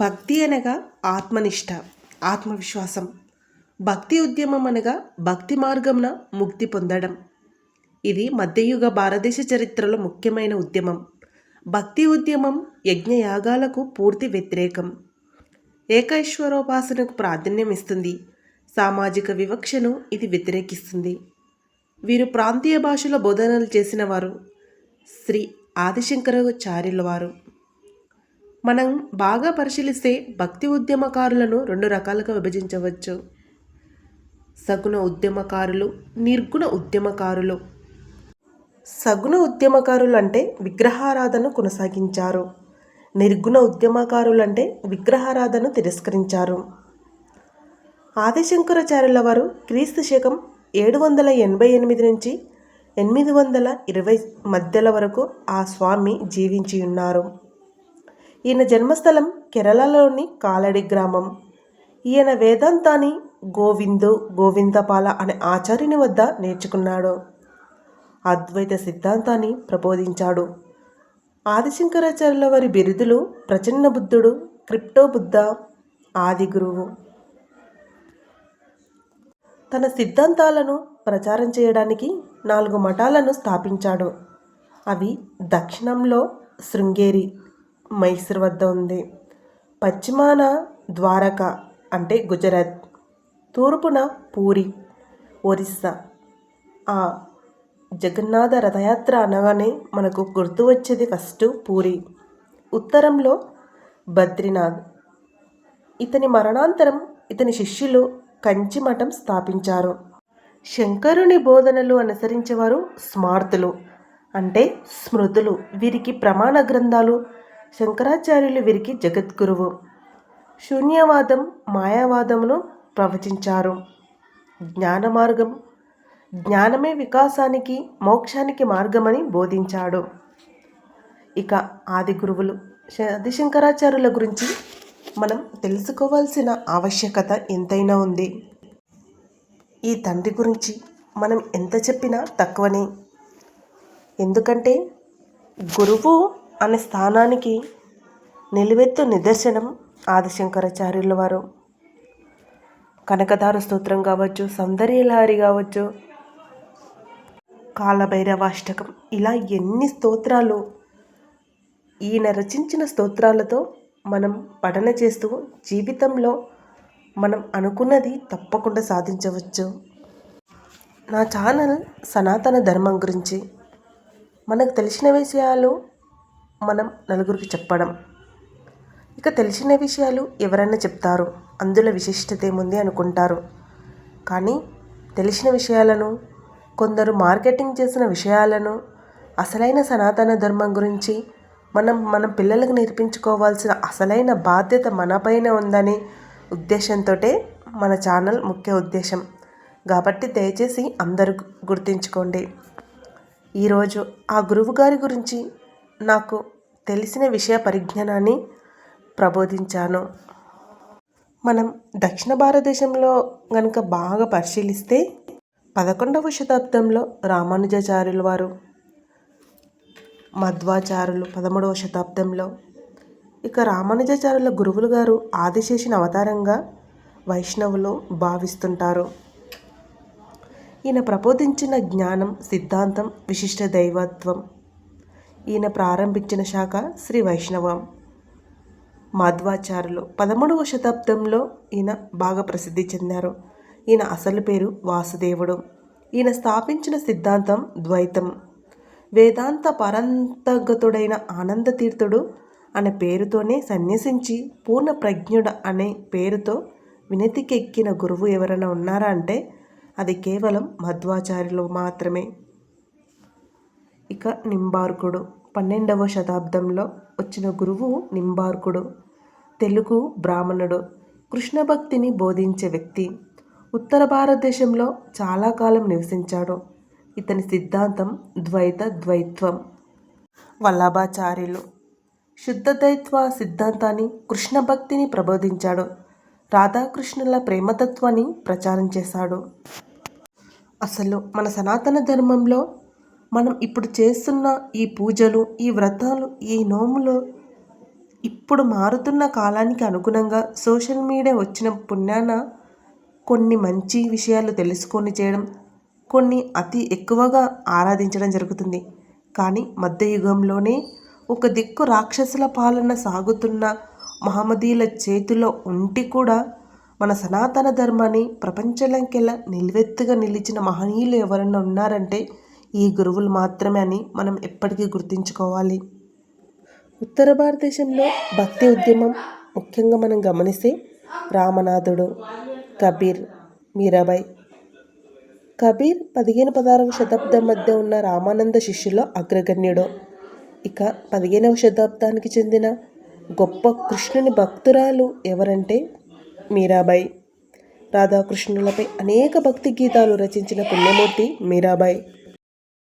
భక్తి అనగా ఆత్మనిష్ట ఆత్మవిశ్వాసం. భక్తి ఉద్యమం అనగా భక్తి మార్గంన ముక్తి పొందడం. ఇది మధ్యయుగ భారతదేశ చరిత్రలో ముఖ్యమైన ఉద్యమం. భక్తి ఉద్యమం యజ్ఞయాగాలకు పూర్తి వ్యతిరేకం. ఏకైశ్వరోపాసనకు ప్రాధాన్యం ఇస్తుంది. సామాజిక వివక్షను ఇది వ్యతిరేకిస్తుంది. వీరు ప్రాంతీయ భాషలో బోధనలు చేసిన వారు శ్రీ ఆదిశంకరాచార్యుల వారు. మనం బాగా పరిశీలిస్తే భక్తి ఉద్యమకారులను రెండు రకాలుగా విభజించవచ్చు. సగుణ ఉద్యమకారులు నిర్గుణ ఉద్యమకారులు. సగుణ ఉద్యమకారులు అంటే విగ్రహారాధన కొనసాగించారు. నిర్గుణ ఉద్యమకారులు అంటే విగ్రహారాధన తిరస్కరించారు. ఆదిశంకరాచార్యుల వారు క్రీస్తు శకం ఏడు వందల ఎనభై ఎనిమిది నుంచి ఎనిమిది వందల ఇరవై మధ్యల వరకు ఆ స్వామి జీవించి ఉన్నారు. ఈయన జన్మస్థలం కేరళలోని కాలడి గ్రామం. ఈయన వేదాంతాన్ని గోవిందు గోవిందపాల అనే ఆచార్యుని వద్ద నేర్చుకున్నాడు. అద్వైత సిద్ధాంతాన్ని ప్రబోధించాడు. ఆదిశంకరాచార్యుల వారి బిరుదులు ప్రచన్న బుద్ధుడు క్రిప్టో బుద్ధ ఆది గురువు. తన సిద్ధాంతాలను ప్రచారం చేయడానికి నాలుగు మఠాలను స్థాపించాడు. అవి దక్షిణంలో శృంగేరి మైసూర్ వద్ద ఉంది. పశ్చిమాన ద్వారక అంటే గుజరాత్. తూర్పున పూరి ఒరిస్సా. ఆ జగన్నాథ రథయాత్ర అనగానే మనకు గుర్తు వచ్చేది ఫస్ట్ పూరి. ఉత్తరంలో బద్రీనాథ్. ఇతని మరణాంతరం ఇతని శిష్యులు కంచి మఠం స్థాపించారు. శంకరుని బోధనలు అనుసరించేవారు స్మార్తులు అంటే స్మృతులు. వీరికి ప్రమాణ గ్రంథాలు శంకరాచార్యులు వీరికి జగద్గురువు. శూన్యవాదం మాయావాదమును ప్రవచించారు. జ్ఞాన మార్గం జ్ఞానమే వికాసానికి మోక్షానికి మార్గమని బోధించాడు. ఇక ఆది గురువులు ఆదిశంకరాచార్యుల గురించి మనం తెలుసుకోవాల్సిన ఆవశ్యకత ఎంతైనా ఉంది. ఈ తండ్రి గురించి మనం ఎంత చెప్పినా తక్కువనే. ఎందుకంటే గురువు అనే స్థానానికి నిలువెత్తు నిదర్శనం ఆదిశంకరాచార్యుల వారు. కనకదార స్తోత్రం కావచ్చు సౌందర్యలహరి కావచ్చు కాలభైరవాష్టకం ఇలా ఎన్ని స్తోత్రాలు ఈయన రచించిన స్తోత్రాలతో మనం పఠన చేస్తూ జీవితంలో మనం అనుకున్నది తప్పకుండా సాధించవచ్చు. నా ఛానల్ సనాతన ధర్మం గురించి. మనకు తెలిసిన విషయాలు మనం నలుగురికి చెప్పడం. ఇక తెలిసిన విషయాలు ఎవరైనా చెప్తారు. అందులో విశిష్టత ఏముంది అనుకుంటారు. కానీ తెలిసిన విషయాలను కొందరు మార్కెటింగ్ చేసిన విషయాలను అసలైన సనాతన ధర్మం గురించి మనం మన పిల్లలకు నేర్పించుకోవాల్సిన అసలైన బాధ్యత మనపైన ఉందనే ఉద్దేశంతో మన ఛానల్ ముఖ్య ఉద్దేశం. కాబట్టి దయచేసి అందరూ గుర్తుంచుకోండి. ఈరోజు ఆ గురువు గారి గురించి నాకు తెలిసిన విషయ పరిజ్ఞానాన్ని ప్రబోధించాను. మనం దక్షిణ భారతదేశంలో కనుక బాగా పరిశీలిస్తే పదకొండవ శతాబ్దంలో రామానుజాచార్యుల వారు మధ్వాచారులు పదమూడవ శతాబ్దంలో. ఇక రామానుజాచార్యుల గురువులు గారు ఆదిశేషుని అవతారంగా వైష్ణవులు భావిస్తుంటారు. ఈయన ప్రబోధించిన జ్ఞానం సిద్ధాంతం విశిష్ట దైవత్వం ఈయన ప్రారంభించిన శాఖ శ్రీ వైష్ణవం. మాధ్వాచారులు పదమూడవ శతాబ్దంలో ఈయన బాగా ప్రసిద్ధి చెందారు. ఈయన అసలు పేరు వాసుదేవుడు. ఈయన స్థాపించిన సిద్ధాంతం ద్వైతం. వేదాంత పరంతగతుడైన ఆనందతీర్థుడు అనే పేరుతోనే సన్యసించి పూర్ణ ప్రజ్ఞుడు అనే పేరుతో వినతికెక్కిన గురువు ఎవరైనా ఉన్నారా అంటే అది కేవలం మధ్వాచార్యులు మాత్రమే. ఇక నింబార్కుడు. పన్నెండవ శతాబ్దంలో వచ్చిన గురువు నింబార్కుడు. తెలుగు బ్రాహ్మణుడు. కృష్ణ భక్తిని బోధించే వ్యక్తి. ఉత్తర భారతదేశంలో చాలా కాలం నివసించాడు. ఇతని సిద్ధాంతం ద్వైత ద్వైత్వం. వల్లభాచార్యులు. శుద్ధదైత్వ సిద్ధాంతాన్ని కృష్ణ భక్తిని ప్రబోధించాడు. రాధాకృష్ణుల ప్రేమతత్వాన్ని ప్రచారం చేశాడు. అసలు మన సనాతన ధర్మంలో మనం ఇప్పుడు చేస్తున్న ఈ పూజలు ఈ వ్రతాలు ఈ నోములు ఇప్పుడు మారుతున్న కాలానికి అనుగుణంగా సోషల్ మీడియా వచ్చిన పుణ్యాన కొన్ని మంచి విషయాలు తెలుసుకొని చేయడం కొన్ని అతి ఎక్కువగా ఆరాధించడం జరుగుతుంది. కానీ మధ్యయుగంలోనే ఒక దిక్కు రాక్షసుల పాలన సాగుతున్న మహమ్మదీల చేతిలో ఉంటి కూడా మన సనాతన ధర్మాన్ని ప్రపంచంకెల్లా నిలువెత్తుగా నిలిచిన మహనీయులు ఎవరైనా ఉన్నారంటే ఈ గురువులు మాత్రమే అని మనం ఎప్పటికీ గుర్తుంచుకోవాలి. ఉత్తర భారతదేశంలో భక్తి ఉద్యమం ముఖ్యంగా మనం గమనిస్తే రామనాథుడు కబీర్ మీరాబాయి. కబీర్ పదిహేను పదహారవ శతాబ్దం మధ్య ఉన్న రామానంద శిష్యులో అగ్రగణ్యుడు. ఇక పదిహేనవ శతాబ్దానికి చెందిన గొప్ప కృష్ణుని భక్తురాలు ఎవరంటే మీరాబాయి. రాధాకృష్ణులపై అనేక భక్తి గీతాలు రచించిన పుణ్యమూర్తి మీరాబాయి.